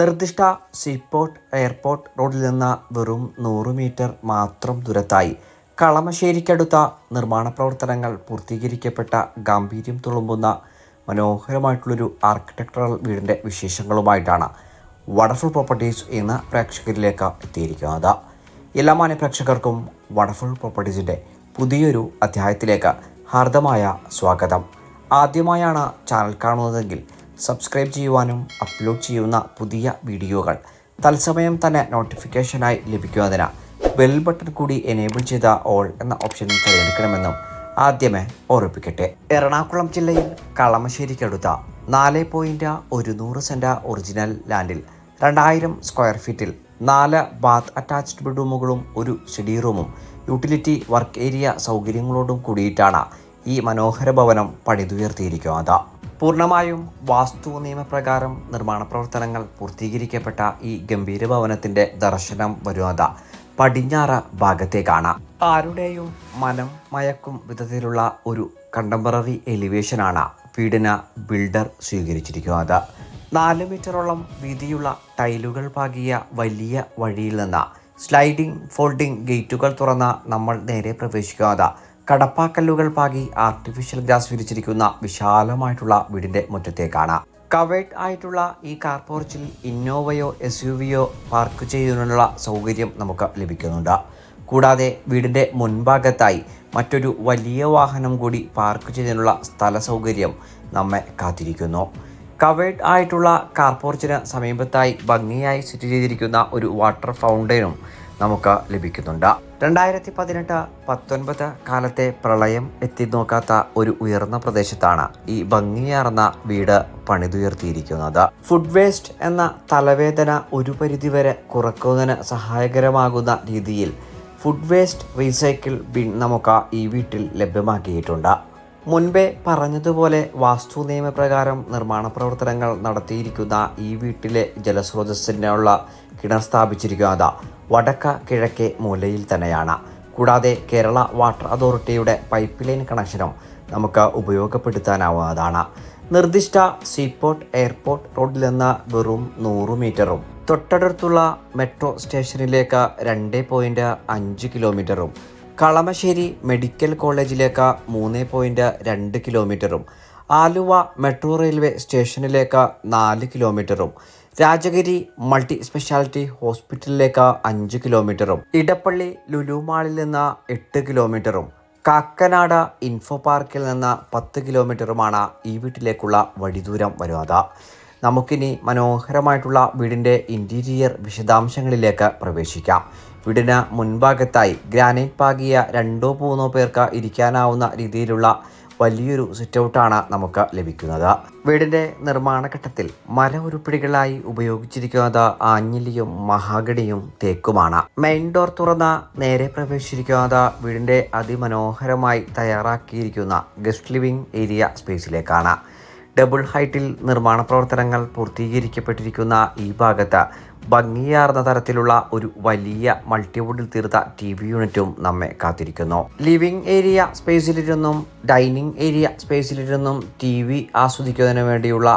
നിർദ്ദിഷ്ട seaport airport റോഡിൽ നിന്ന് വെറും നൂറ് മീറ്റർ മാത്രം ദൂരത്തായി കളമശ്ശേരിക്കടുത്ത നിർമ്മാണ പ്രവർത്തനങ്ങൾ പൂർത്തീകരിക്കപ്പെട്ട ഗാംഭീര്യം തുളുമ്പുന്ന മനോഹരമായിട്ടുള്ളൊരു ആർക്കിടെക്ചറൽ വീടിന്റെ വിശേഷങ്ങളുമായിട്ടാണ് വണ്ടർഫുൾ പ്രോപ്പർട്ടീസ് എന്ന പ്രേക്ഷകരിലേക്ക് എത്തിയിരിക്കുന്നത്. എല്ലാ മാന്യ പ്രേക്ഷകർക്കും വണ്ടർഫുൾ പ്രോപ്പർട്ടീസിന്റെ പുതിയൊരു അധ്യായത്തിലേക്ക് ഹാർദമായ സ്വാഗതം. ആദ്യമായാണ് ചാനൽ കാണുന്നതെങ്കിൽ സബ്സ്ക്രൈബ് ചെയ്യുവാനും അപ്ലോഡ് ചെയ്യുന്ന പുതിയ വീഡിയോകൾ തത്സമയം തന്നെ നോട്ടിഫിക്കേഷനായി ലഭിക്കുന്നതിന് ബെൽ ബട്ടൺ കൂടി എനേബിൾ ചെയ്ത ഓൾ എന്ന ഓപ്ഷൻ തിരഞ്ഞെടുക്കണമെന്നും ആദ്യമേ ഓർമ്മിപ്പിക്കട്ടെ. എറണാകുളം ജില്ലയിൽ കളമശ്ശേരിക്കടുത്ത നാല് പോയിന്റ് ഒരുന്നൂറ് സെന്റ് ഒറിജിനൽ ലാൻഡിൽ രണ്ടായിരം സ്ക്വയർ ഫീറ്റിൽ നാല് ബാത്ത് അറ്റാച്ച്ഡ് ബെഡ്റൂമുകളും ഒരു സ്റ്റഡി റൂമും യൂട്ടിലിറ്റി വർക്ക് ഏരിയ സൗകര്യങ്ങളോടും കൂടിയിട്ടാണ് ഈ മനോഹര ഭവനം പണിതുയർത്തിയിരിക്കുന്നത്. പൂർണമായും വാസ്തു നിയമപ്രകാരം നിർമ്മാണ പ്രവർത്തനങ്ങൾ പൂർത്തീകരിക്കപ്പെട്ട ഈ ഗംഭീര ഭവനത്തിന്റെ ദർശനം വരുന്നത് പടിഞ്ഞാറ് ഭാഗത്തേക്കാണ്. ആരുടെയും മനം മയക്കും വിധത്തിലുള്ള ഒരു കണ്ടംപററി എലിവേഷനാണ് വീടിന് ബിൽഡർ സ്വീകരിച്ചിരിക്കുന്നത്. നാല് മീറ്ററോളം വീതിയുള്ള ടൈലുകൾ പാകിയ വലിയ വഴിയിൽ നിന്ന് സ്ലൈഡിംഗ് ഫോൾഡിംഗ് ഗേറ്റുകൾ തുറന്ന് നമ്മൾ നേരെ പ്രവേശിക്കുന്നത് കടപ്പാക്കല്ലുകൾ പാകി ആർട്ടിഫിഷ്യൽ ഗ്രാസ് വിരിച്ചിരിക്കുന്ന വിശാലമായിട്ടുള്ള വീടിന്റെ മുറ്റത്തേക്കാണ്. കവേഡ് ആയിട്ടുള്ള ഈ കാർ പോർച്ചിൽ ഇന്നോവയോ എസ് യു വിയോ പാർക്ക് ചെയ്യുന്നതിനുള്ള സൗകര്യം നമുക്ക് ലഭിക്കുന്നുണ്ട്. കൂടാതെ വീടിന്റെ മുൻഭാഗത്തായി മറ്റൊരു വലിയ വാഹനം കൂടി പാർക്ക് ചെയ്യുന്നതിനുള്ള സ്ഥല സൗകര്യം നമ്മെ കാത്തിരിക്കുന്നു. കവേഡ് ആയിട്ടുള്ള കാർ പോർച്ചിന് സമീപത്തായി ഭംഗിയായി സെറ്റ് ചെയ്തിരിക്കുന്ന ഒരു വാട്ടർ ഫൗണ്ടൈനും നമുക്ക് ലഭിക്കുന്നുണ്ട്. രണ്ടായിരത്തി പതിനെട്ട് പത്തൊൻപത് കാലത്തെ പ്രളയം എത്തി നോക്കാത്ത ഒരു ഉയർന്ന പ്രദേശത്താണ് ഈ ഭംഗിയാർന്ന വീട് പണിതുയർത്തിയിരിക്കുന്നത്. ഫുഡ് വേസ്റ്റ് എന്ന തലവേദന ഒരു പരിധിവരെ കുറക്കുന്നതിന് സഹായകരമാകുന്ന രീതിയിൽ ഫുഡ് വേസ്റ്റ് റീസൈക്കിൾ ബിൻ നമുക്ക് ഈ വീട്ടിൽ ലഭ്യമാക്കിയിട്ടുണ്ട്. മുൻപേ പറഞ്ഞതുപോലെ വാസ്തു നിയമപ്രകാരം നിർമ്മാണ പ്രവർത്തനങ്ങൾ നടത്തിയിരിക്കുന്ന ഈ വീട്ടിലെ ജലസ്രോതസ്സിനുള്ള കിണർ സ്ഥാപിച്ചിരിക്കുന്നത് വടക്ക കിഴക്കേ മൂലയിൽ തന്നെയാണ്. കൂടാതെ കേരള വാട്ടർ അതോറിറ്റിയുടെ പൈപ്പ് ലൈൻ കണക്ഷനും നമുക്ക് ഉപയോഗപ്പെടുത്താനാവുന്നതാണ് നിർദ്ദിഷ്ട സീപോർട്ട് എയർപോർട്ട് റോഡിൽ നിന്ന് വെറും നൂറ് മീറ്ററും. തൊട്ടടുത്തുള്ള മെട്രോ സ്റ്റേഷനിലേക്ക് രണ്ട് പോയിന്റ് അഞ്ച് കിലോമീറ്ററും. കളമശ്ശേരി മെഡിക്കൽ കോളേജിലേക്ക് മൂന്ന് പോയിന്റ് രണ്ട് കിലോമീറ്ററും ആലുവ മെട്രോ റെയിൽവേ സ്റ്റേഷനിലേക്ക് നാല് കിലോമീറ്ററും രാജഗിരി മൾട്ടി സ്പെഷ്യാലിറ്റി ഹോസ്പിറ്റലിലേക്ക് അഞ്ച് കിലോമീറ്ററും ഇടപ്പള്ളി ലുലുമാളിൽ നിന്ന് എട്ട് കിലോമീറ്ററും കാക്കനാട് ഇൻഫോ പാർക്കിൽ നിന്ന് പത്ത് കിലോമീറ്ററുമാണ് ഈ വീട്ടിലേക്കുള്ള വഴിദൂരം വരുന്നത് നമുക്കിനി മനോഹരമായിട്ടുള്ള വീടിന്റെ ഇന്റീരിയർ വിശദാംശങ്ങളിലേക്ക് പ്രവേശിക്കാം. വീടിന് മുൻഭാഗത്തായി ഗ്രാനൈറ്റ് പാകിയ രണ്ടോ മൂന്നോ പേർക്ക് ഇരിക്കാനാവുന്ന രീതിയിലുള്ള വലിയൊരു സിറ്റൗട്ടാണ് നമുക്ക് ലഭിക്കുന്നത്. വീടിന്റെ നിർമ്മാണഘട്ടത്തിൽ മര ഉരുപ്പിടികളായി ഉപയോഗിച്ചിരിക്കുന്നത് ആഞ്ഞിലിയും മഹാഗണിയും തേക്കുമാണ്. മെയിൻ ഡോർ തുറന്ന നേരെ പ്രവേശിച്ചിരിക്കുന്നത് വീടിന്റെ അതിമനോഹരമായി തയ്യാറാക്കിയിരിക്കുന്ന ഗസ്റ്റ് ലിവിംഗ് ഏരിയ സ്പേസിലേക്കാണ്. ഡബിൾ ഹൈറ്റിൽ നിർമ്മാണ പ്രവർത്തനങ്ങൾ പൂർത്തീകരിക്കപ്പെട്ടിരിക്കുന്ന ഈ ഭാഗത്ത് ഭംഗിയാർന്ന തരത്തിലുള്ള ഒരു വലിയ മൾട്ടിവുഡിൽ തീർത്ത ടി വി യൂണിറ്റും നമ്മെ കാത്തിരിക്കുന്നു. ലിവിംഗ് ഏരിയ സ്പേസിലിരുന്നും ഡൈനിങ് ഏരിയ സ്പേസിലിരുന്നും ടി വി ആസ്വദിക്കുന്നതിന് വേണ്ടിയുള്ള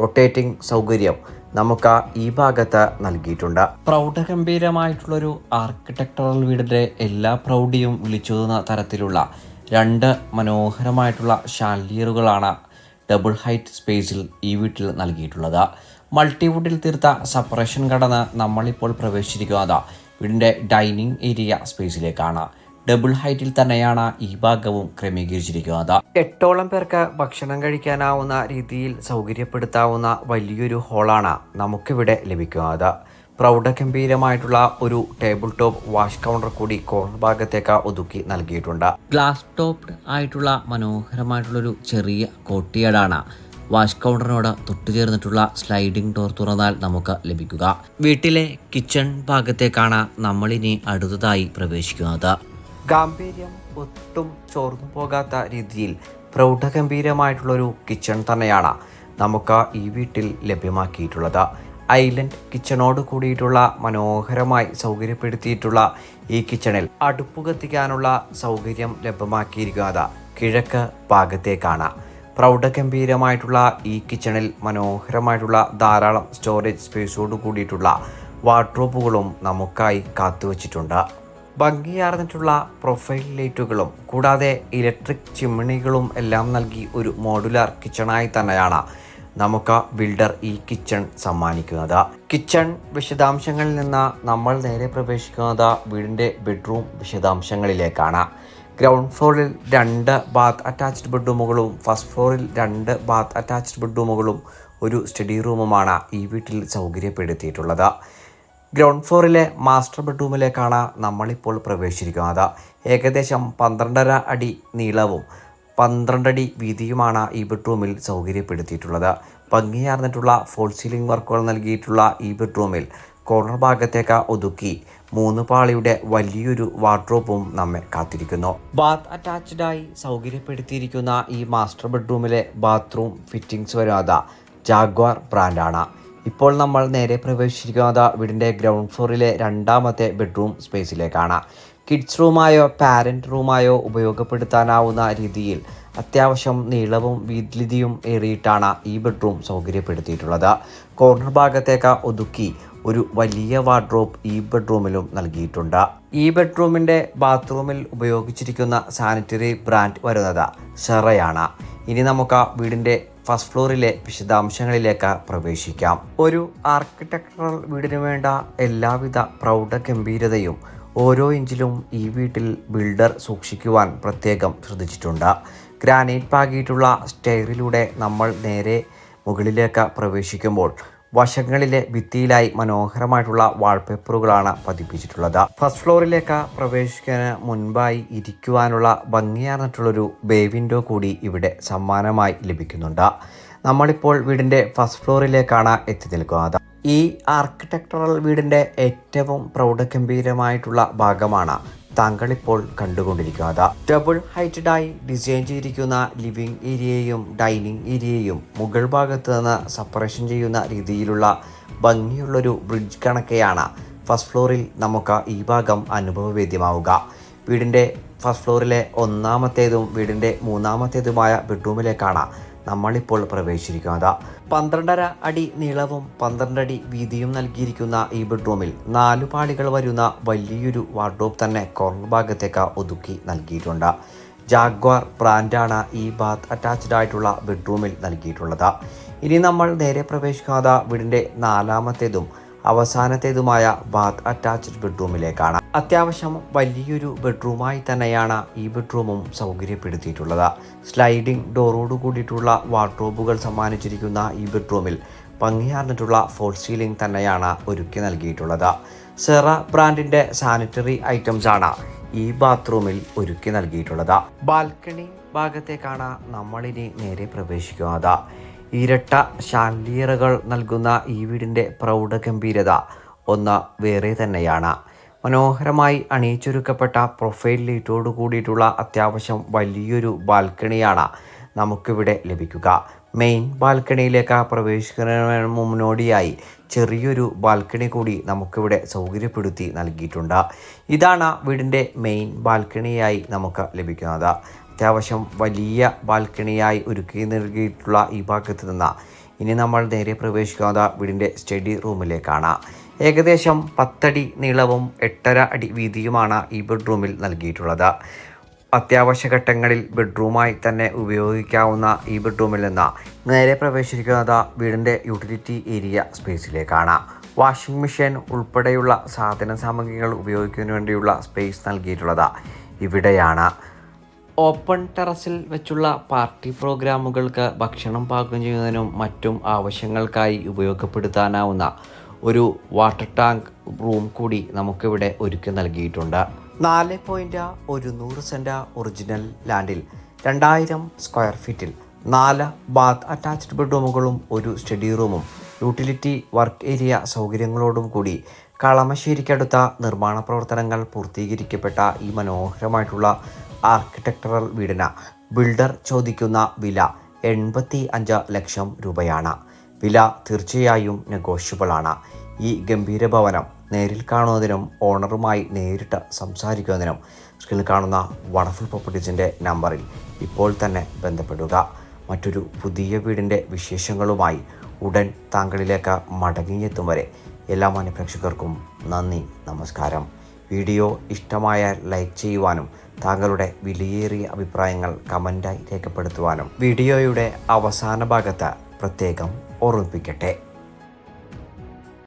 റൊട്ടേറ്റിംഗ് സൗകര്യം നമുക്ക് ഈ ഭാഗത്ത് നൽകിയിട്ടുണ്ട്. പ്രൗഢഗംഭീരമായിട്ടുള്ളൊരു ആർക്കിടെക്ചറൽ വീടിന്റെ എല്ലാ പ്രൗഢിയും വിളിച്ചോതുന്ന തരത്തിലുള്ള രണ്ട് മനോഹരമായിട്ടുള്ള ഷാലിയറുകളാണ് ഡബിൾ ഹൈറ്റ് സ്പേസിൽ ഈ വീട്ടിൽ നൽകിയിട്ടുള്ളത്. മൾട്ടിവുഡിൽ തീർത്ത സെപ്പറേഷൻ കടന്ന് നമ്മളിപ്പോൾ പ്രവേശിച്ചിരിക്കുന്നത് വീടിന്റെ ഡൈനിങ് ഏരിയ സ്പേസിലേക്കാണ്. ഡബിൾ ഹൈറ്റിൽ തന്നെയാണ് ഈ ഭാഗവും ക്രമീകരിച്ചിരിക്കുന്നത്. എട്ടോളം പേർക്ക് ഭക്ഷണം കഴിക്കാനാവുന്ന രീതിയിൽ സൗകര്യപ്പെടുത്താവുന്ന വലിയൊരു ഹോളാണ് നമുക്കിവിടെ ലഭിക്കുന്നത്. പ്രൗഢഗംഭീരമായിട്ടുള്ള ഒരു ടേബിൾ ടോപ്പ് വാഷ് കൗണ്ടർ കൂടി കോർണർ ഭാഗത്തേക്ക് ഒതുക്കി നൽകിയിട്ടുണ്ട്. ഗ്ലാസ് ടോപ്പ് ആയിട്ടുള്ള മനോഹരമായിട്ടുള്ളൊരു ചെറിയ കോട്ടിയാടാണ്. വാഷ് കൗണ്ടറിനോട് തൊട്ടു ചേർന്നിട്ടുള്ള സ്ലൈഡിംഗ് ഡോർ തുറന്നാൽ നമുക്ക് ലഭിക്കുക. വീട്ടിലെ കിച്ചൺ ഭാഗത്തേക്കാണ് നമ്മളിനി അടുത്തതായി പ്രവേശിക്കുന്നത്. ഗാംഭീര്യം ഒട്ടും ചോർന്നു പോകാത്ത രീതിയിൽ പ്രൗഢഗംഭീരമായിട്ടുള്ളൊരു കിച്ചൺ തന്നെയാണ് നമുക്ക് ഈ വീട്ടിൽ ലഭ്യമാക്കിയിട്ടുള്ളത്. ഐലൻഡ് കിച്ചണോട് കൂടിയിട്ടുള്ള മനോഹരമായി സൗകര്യപ്പെടുത്തിയിട്ടുള്ള ഈ കിച്ചണിൽ അടുപ്പ് കത്തിക്കാനുള്ള സൗകര്യം ലഭ്യമാക്കിയിരിക്കുന്നത് കിഴക്ക് ഭാഗത്തേക്കാണ്. പ്രൗഢഗംഭീരമായിട്ടുള്ള ഈ കിച്ചണിൽ മനോഹരമായിട്ടുള്ള ധാരാളം സ്റ്റോറേജ് സ്പേസോട് കൂടിയിട്ടുള്ള വാർഡ്രോബുകളും നമുക്കായി കാത്തുവച്ചിട്ടുണ്ട്. ഭംഗിയാർന്നിട്ടുള്ള പ്രൊഫൈൽ ലൈറ്റുകളും കൂടാതെ ഇലക്ട്രിക് ചിമ്മിണികളും എല്ലാം നൽകി ഒരു മോഡുലാർ കിച്ചണായി തന്നെയാണ് നമുക്ക് ബിൽഡർ ഈ കിച്ചൺ സമ്മാനിക്കുന്നത്. കിച്ചൺ വിശദാംശങ്ങളിൽ നിന്ന് നമ്മൾ നേരെ പ്രവേശിക്കുന്നത് വീടിന്റെ ബെഡ്റൂം വിശദാംശങ്ങളിലേക്കാണ്. ഗ്രൗണ്ട് ഫ്ലോറിൽ രണ്ട് ബാത്ത് അറ്റാച്ച്ഡ് ബെഡ്റൂമുകളും ഫസ്റ്റ് ഫ്ലോറിൽ രണ്ട് ബാത്ത് അറ്റാച്ച്ഡ് ബെഡ്റൂമുകളും ഒരു സ്റ്റഡി റൂമുമാണ് ഈ വീട്ടിൽ സൗകര്യപ്പെടുത്തിയിട്ടുള്ളത്. ഗ്രൗണ്ട് ഫ്ലോറിലെ മാസ്റ്റർ ബെഡ്റൂമിലേക്കാണ് നമ്മളിപ്പോൾ പ്രവേശിച്ചിരിക്കുന്നത്. ഏകദേശം പന്ത്രണ്ടര അടി നീളവും പന്ത്രണ്ടടി വീതിയുമാണ് ഈ ബെഡ്റൂമിൽ സൗകര്യപ്പെടുത്തിയിട്ടുള്ളത്. ഭംഗിയാർന്നിട്ടുള്ള ഫോൾ സീലിംഗ് വർക്കുകൾ നൽകിയിട്ടുള്ള ഈ ബെഡ്റൂമിൽ കോർണർ ഭാഗത്തേക്ക് ഒതുക്കി മൂന്ന് പാളിയുടെ വലിയൊരു വാർഡ്രോബും നമ്മെ കാത്തിരിക്കുന്നു. ബാത്ത് അറ്റാച്ച്ഡായി സൗകര്യപ്പെടുത്തിയിരിക്കുന്ന ഈ മാസ്റ്റർ ബെഡ്റൂമിലെ ബാത്റൂം ഫിറ്റിംഗ്സ് വരുന്നത് ജാഗ്വാർ ബ്രാൻഡാണ്. ഇപ്പോൾ നമ്മൾ നേരെ പ്രവേശിച്ചിരിക്കുന്നത് വീടിന്റെ ഗ്രൗണ്ട് ഫ്ലോറിലെ രണ്ടാമത്തെ ബെഡ്റൂം സ്പേസിലേക്കാണ്. കിഡ്സ് റൂമായോ പാരന്റ് റൂമായോ ഉപയോഗപ്പെടുത്താനാവുന്ന രീതിയിൽ അത്യാവശ്യം നീളവും വീതിയും ഏറിയിട്ടാണ് ഈ ബെഡ്റൂം സൗകര്യപ്പെടുത്തിയിട്ടുള്ളത്. കോർണർ ഭാഗത്തേക്ക് ഒതുക്കി ഒരു വലിയ വാർഡ്രോബ് ഈ ബെഡ്റൂമിലും നൽകിയിട്ടുണ്ട്. ഈ ബെഡ്റൂമിന്റെ ബാത്റൂമിൽ ഉപയോഗിച്ചിരിക്കുന്ന സാനിറ്ററി ബ്രാൻഡ് വരുന്നത് സെറയാണ് ഇനി നമുക്ക് വീടിന്റെ ഫസ്റ്റ് ഫ്ലോറിലെ വിശദാംശങ്ങളിലേക്ക് പ്രവേശിക്കാം. ഒരു ആർക്കിടെക്ചറൽ വീടിന് വേണ്ട എല്ലാവിധ പ്രൗഢ ഗംഭീരതയും ഓരോ ഇഞ്ചിലും ഈ വീട്ടിൽ ബിൽഡർ സൂക്ഷിക്കുവാൻ പ്രത്യേകം ശ്രദ്ധിച്ചിട്ടുണ്ട്. ഗ്രാനൈറ്റ് പാകിയിട്ടുള്ള സ്റ്റെയറിലൂടെ നമ്മൾ നേരെ മുകളിലേക്ക് പ്രവേശിക്കുമ്പോൾ വശങ്ങളിലെ ഭിത്തിയിലായി മനോഹരമായിട്ടുള്ള വാൾപേപ്പറുകളാണ് പതിപ്പിച്ചിട്ടുള്ളത്. ഫസ്റ്റ് ഫ്ലോറിലേക്ക് പ്രവേശിക്കുന്നതിന് മുൻപായി ഇരിക്കുവാനുള്ള ഭംഗിയാർന്നിട്ടുള്ളൊരു ബേ വിൻഡോ കൂടി ഇവിടെ സമ്മാനമായി ലഭിക്കുന്നുണ്ട്. നമ്മളിപ്പോൾ വീടിന്റെ ഫസ്റ്റ് ഫ്ലോറിലേക്കാണ് എത്തി നിൽക്കുന്നത്. ഈ ആർക്കിടെക്ചറൽ വീടിന്റെ ഏറ്റവും പ്രൗഢഗംഭീരമായിട്ടുള്ള ഭാഗമാണ് താങ്കൾ ഇപ്പോൾ കണ്ടുകൊണ്ടിരിക്കുന്നത് ഡബിൾ ഹൈറ്റഡായി ഡിസൈൻ ചെയ്തിരിക്കുന്ന ലിവിംഗ് ഏരിയയും ഡൈനിങ് ഏരിയയും മുകൾ ഭാഗത്ത് നിന്ന് സെപ്പറേഷൻ ചെയ്യുന്ന രീതിയിലുള്ള ഭംഗിയുള്ളൊരു ബ്രിഡ്ജ് കണക്കെയാണ് ഫസ്റ്റ് ഫ്ലോറിൽ നമുക്ക് ഈ ഭാഗം അനുഭവവേദ്യമാവുക. വീടിന്റെ ഫസ്റ്റ് ഫ്ലോറിലെ ഒന്നാമത്തേതും വീടിന്റെ മൂന്നാമത്തേതുമായ ബെഡ്റൂമിലേക്കാണ് നമ്മളിപ്പോൾ പ്രവേശിച്ചിരിക്കുന്നത്. പന്ത്രണ്ടര അടി നീളവും പന്ത്രണ്ടടി വീതിയും നൽകിയിരിക്കുന്ന ഈ ബെഡ്റൂമിൽ നാലു പാളികൾ വരുന്ന വലിയൊരു വാർഡ്രോബ് തന്നെ കോർണർ ഭാഗത്തേക്ക് ഒതുക്കി നൽകിയിട്ടുണ്ട്. ജാഗ്വാർ ബ്രാൻഡാണ് ഈ ബാത്ത് അറ്റാച്ച്ഡ് ആയിട്ടുള്ള ബെഡ്റൂമിൽ നൽകിയിട്ടുള്ളത്. ഇനി നമ്മൾ നേരെ പ്രവേശിക്കാതെ വീടിന്റെ നാലാമത്തേതും അവസാനത്തേതുമായ ബാത്ത് അറ്റാച്ച്ഡ് ബെഡ്റൂമിലേക്കാണ്. അത്യാവശ്യം വലിയൊരു ബെഡ്റൂമായി തന്നെയാണ് ഈ ബെഡ്റൂമും സൗകര്യപ്പെടുത്തിയിട്ടുള്ളത്. സ്ലൈഡിംഗ് ഡോറോട് കൂടിയിട്ടുള്ള വാർഡ്രോബുകൾ സമ്മാനിച്ചിരിക്കുന്ന ഈ ബെഡ്റൂമിൽ ഭംഗിയാർന്നിട്ടുള്ള ഫോൾ സീലിംഗ് തന്നെയാണ് ഒരുക്കി നൽകിയിട്ടുള്ളത്. സെറ ബ്രാൻഡിന്റെ സാനിറ്ററി ഐറ്റംസാണ് ഈ ബാത്റൂമിൽ ഒരുക്കി നൽകിയിട്ടുള്ളത്. ബാൽക്കണി ഭാഗത്തേക്കാണ് നമ്മളിനി നേരെ പ്രവേശിക്കുന്നത്. ഇരട്ട ഷാൻഡിയറുകൾ നൽകുന്ന ഈ വീടിന്റെ പ്രൗഢഗംഭീരത ഒന്ന് വേറെ തന്നെയാണ്. മനോഹരമായി അണിയിച്ചൊരുക്കപ്പെട്ട പ്രൊഫൈൽ ലൈറ്റോട് കൂടിയിട്ടുള്ള അത്യാവശ്യം വലിയൊരു ബാൽക്കണിയാണ് നമുക്കിവിടെ ലഭിക്കുക. മെയിൻ ബാൽക്കണിയിലേക്ക് പ്രവേശിക്കുന്നതിന് മുന്നോടിയായി ചെറിയൊരു ബാൽക്കണി കൂടി നമുക്കിവിടെ സൗകര്യപ്പെടുത്തി നൽകിയിട്ടുണ്ട്. ഇതാണ് വീടിന്റെ മെയിൻ ബാൽക്കണിയായി നമുക്ക് ലഭിക്കുന്നത്. അത്യാവശ്യം വലിയ ബാൽക്കണിയായി ഒരുക്കി നൽകിയിട്ടുള്ള ഈ ഭാഗത്ത് നിന്ന് ഇനി നമ്മൾ നേരെ പ്രവേശിക്കുന്നത് വീടിന്റെ സ്റ്റഡി റൂമിലേക്കാണ് ഏകദേശം പത്തടി നീളവും എട്ടര അടി വീതിയുമാണ് ഈ ബെഡ്റൂമിൽ നൽകിയിട്ടുള്ളത്. അത്യാവശ്യ ഘട്ടങ്ങളിൽ ബെഡ്റൂമായി തന്നെ ഉപയോഗിക്കാവുന്ന ഈ ബെഡ്റൂമിൽ നിന്ന് നേരെ പ്രവേശിക്കുന്നത് വീടിന്റെ യൂട്ടിലിറ്റി ഏരിയ സ്പേസിലേക്കാണ്. വാഷിംഗ് മെഷീൻ ഉൾപ്പെടെയുള്ള സാധന സാമഗ്രികൾ ഉപയോഗിക്കുന്നതിന് വേണ്ടിയുള്ള സ്പേസ് നൽകിയിട്ടുള്ളത് ഇവിടെയാണ്. ഓപ്പൺ ടെറസിൽ വെച്ചുള്ള പാർട്ടി പ്രോഗ്രാമുകൾക്ക് ഭക്ഷണം പാകം ചെയ്യുന്നതിനും മറ്റും ആവശ്യങ്ങൾക്കായി ഉപയോഗപ്പെടുത്താനാവുന്ന ഒരു വാട്ടർ ടാങ്ക് റൂം കൂടി നമുക്കിവിടെ ഒരുക്കി നൽകിയിട്ടുണ്ട്. നാല് പോയിന്റ് ഒരുന്നൂറ് സെന്റ് ഒറിജിനൽ ലാൻഡിൽ രണ്ടായിരം സ്ക്വയർ ഫീറ്റിൽ നാല് ബാത്ത് അറ്റാച്ച്ഡ് ബെഡ്റൂമുകളും ഒരു സ്റ്റഡി റൂമും യൂട്ടിലിറ്റി വർക്ക് ഏരിയ സൗകര്യങ്ങളോടും കൂടി കളമശ്ശേരിക്കടുത്ത നിർമ്മാണ പ്രവർത്തനങ്ങൾ പൂർത്തീകരിക്കപ്പെട്ട ഈ മനോഹരമായിട്ടുള്ള ആർക്കിടെക്ചറൽ വീടിന് ബിൽഡർ ചോദിക്കുന്ന വില എൺപത്തി അഞ്ച് ലക്ഷം രൂപയാണ്. വില തീർച്ചയായും നെഗോഷ്യബിൾ ആണ് ഈ ഗംഭീര ഭവനം നേരിൽ കാണുന്നതിനും ഓണറുമായി നേരിട്ട് സംസാരിക്കുന്നതിനും സ്ക്രീനിൽ കാണുന്ന വണ്ടർഫുൾ പ്രോപ്പർട്ടീസിന്റെ നമ്പറിൽ ഇപ്പോൾ തന്നെ ബന്ധപ്പെടുക. മറ്റൊരു പുതിയ വീടിന്റെ വിശേഷങ്ങളുമായി ഉടൻ താങ്കളിലേക്ക് മടങ്ങിയെത്തും വരെ എല്ലാ മാന്യപ്രേക്ഷകർക്കും നന്ദി നമസ്കാരം. വീഡിയോ ഇഷ്ടമായാൽ ലൈക്ക് ചെയ്യുവാനും താങ്കളുടെ വിലയേറിയ അഭിപ്രായങ്ങൾ കമന്റായി രേഖപ്പെടുത്തുവാനും. വീഡിയോയുടെ അവസാന ഭാഗത്ത് പ്രത്യേകം ഓർമ്മിപ്പിക്കട്ടെ.